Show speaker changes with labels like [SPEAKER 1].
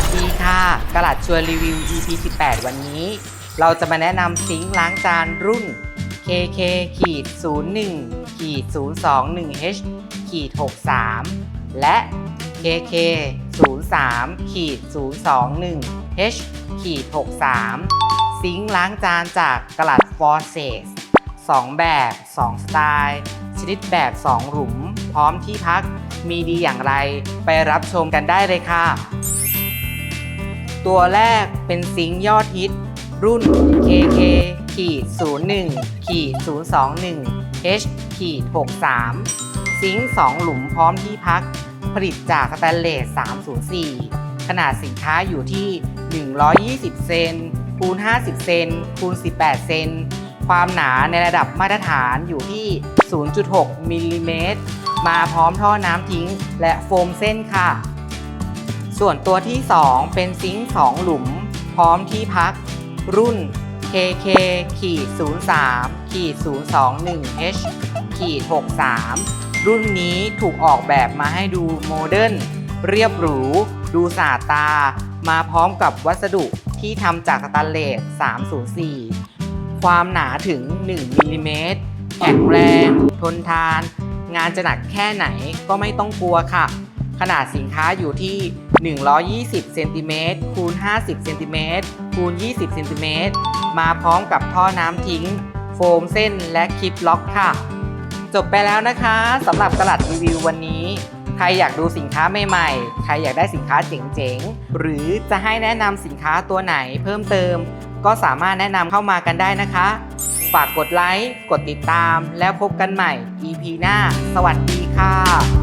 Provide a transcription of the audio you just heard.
[SPEAKER 1] วัสดีค่ะกระดาษชวนรีวิว EP 18 วันนี้ เราจะมาแนะนำซิงค์ล้างจานรุ่น KK ขีด01ขีด021 H ขีด63 และ KK 03ขีด021 H ขีด63 ซิงค์ล้างจานจากกระดาษฟอร์เซส2แบบ 2 สไตล์ ชนิดแบบ 2 หลุม พร้อมที่พักมีดีอย่างไร ไปรับชมกันได้เลยค่ะ ตัวแรกเป็นซิงค์ยอดฮิต รุ่น KK ขีด01ขีด021 H ขีด63 ซิงค์2หลุมพร้อมที่พัก ผลิตจากสแตนเลส 304 ขนาดสินค้าอยู่ที่ 120 เซนคูณ 50 เซนคูณ 18 เซน ความหนาในระดับมาตรฐานอยู่ที่ 0.6 มิลลิเมตร มาพร้อมท่อน้ำทิ้งและโฟมเส้นค่ะ ส่วนตัวที่ 2 เป็นซิงค์2หลุม พร้อมที่พัก รุ่น KK ขีด03ขีด021 H ขีด63 รุ่นนี้ถูกออกแบบมาให้ดูโมเดิร์นเรียบหรู ดูสะอาดตา มาพร้อมกับวัสดุที่ทำจากสแตนเลส 304 ความหนาถึง 1มิลลิเมตรแข็งแรง ทนทาน งานจะหนักแค่ไหนก็ไม่ต้องกลัวค่ะ ขนาดสินค้าอยู่ที่ 120 เซนติเมตรคูณ 50 เซนติเมตรคูณ 20 เซนติเมตรมาพร้อมกับท่อน้ำทิ้ง โฟมเส้นและคลิปล็อกค่ะ จบไปแล้วนะคะสำหรับตลาดรีวิววันนี้ ใครอยากดูสินค้าใหม่ๆ ใครอยากได้สินค้าเจ๋งๆ หรือจะให้แนะนำสินค้าตัวไหนเพิ่มเติม ก็สามารถแนะนำเข้ามากันได้นะคะ ฝากกดไลค์ กดติดตาม แล้วพบกันใหม่ EP หน้า สวัสดีค่ะ